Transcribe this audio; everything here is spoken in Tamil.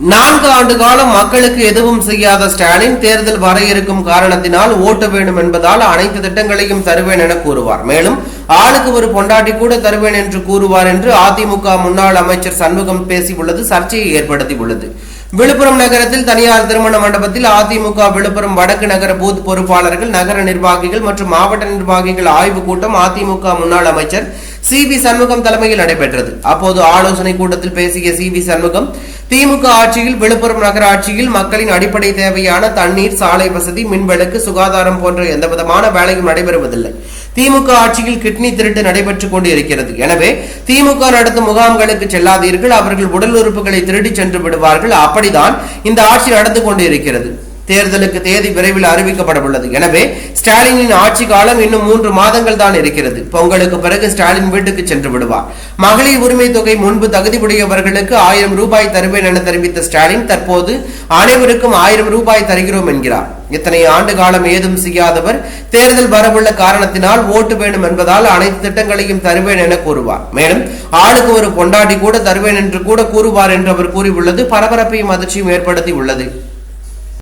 நான்கு ஆண்டு காலம் மக்களுக்கு எதுவும் செய்யாத ஸ்டாலின் தேர்தல் வர இருக்கும் காரணத்தினால் ஓட்ட வேண்டும் என்பதால் அனைத்து திட்டங்களையும் தருவேன் என கூறுவார். மேலும் ஆளுக்கு ஒரு பொண்டாட்டி கூட தருவேன் என்று கூறுவார் என்று அதிமுக முன்னாள் அமைச்சர் சண்முகம் பேசியுள்ளது சர்ச்சையை ஏற்படுத்தியுள்ளது. விழுப்புரம் நகரத்தில் தனியார் திருமண மண்டபத்தில் அதிமுக விழுப்புரம் வடக்கு நகர பூத் பொறுப்பாளர்கள் நகர நிர்வாகிகள் மற்றும் மாவட்ட நிர்வாகிகள் ஆய்வுக் கூட்டம் அதிமுக முன்னாள் அமைச்சர் சி வி சண்முகம் தலைமையில் நடைபெற்றது. அப்போது ஆலோசனை கூட்டத்தில் பேசிய சி வி சண்முகம் திமுக ஆட்சியில் விழுப்புரம் நகராட்சியில் மக்களின் அடிப்படை தேவையான தண்ணீர் சாலை வசதி மின்விளக்கு சுகாதாரம் போன்ற எந்தவிதமான வேலையும் நடைபெறுவதில்லை. திமுக ஆட்சியில் கிட்னி திருட்டு நடைபெற்றுக் கொண்டு இருக்கிறது எனவே திமுக நடத்தும் முகாம்களுக்கு செல்லாதீர்கள். அவர்கள் உடல் உறுப்புகளை திருடி சென்று விடுவார்கள். அப்படிதான் இந்த ஆட்சி நடந்து கொண்டு இருக்கிறது தேர்தலுக்கு தேதி விரைவில் அறிவிக்கப்பட உள்ளது. எனவே ஸ்டாலினின் ஆட்சி காலம் இன்னும் மூன்று மாதங்கள் தான் இருக்கிறது. பொங்கலுக்கு பிறகு ஸ்டாலின் வீட்டுக்கு சென்று விடுவார். மகளிர் உரிமை தொகை முன்பு தகுதியுடையவர்களுக்கு ஆயிரம் ரூபாய் தருவேன் என தெரிவித்த ஸ்டாலின் தற்போது அனைவருக்கும் ஆயிரம் ரூபாய் தருகிறோம் என்கிறார். இத்தனை ஆண்டு காலம் ஏதும் செய்யாதவர் தேர்தல் வரவுள்ள காரணத்தினால் ஓட்டு வேண்டும் என்பதால் அனைத்து திட்டங்களையும் தருவேன் என கூறுவார். மேலும் ஆளுக்கு ஒரு பொண்டாட்டி கூட தருவேன் என்று கூட கூறுவார் என்று அவர் கூறியுள்ளது. பரபரப்பையும் அதிர்ச்சியும் ஏற்படுத்தி உள்ளது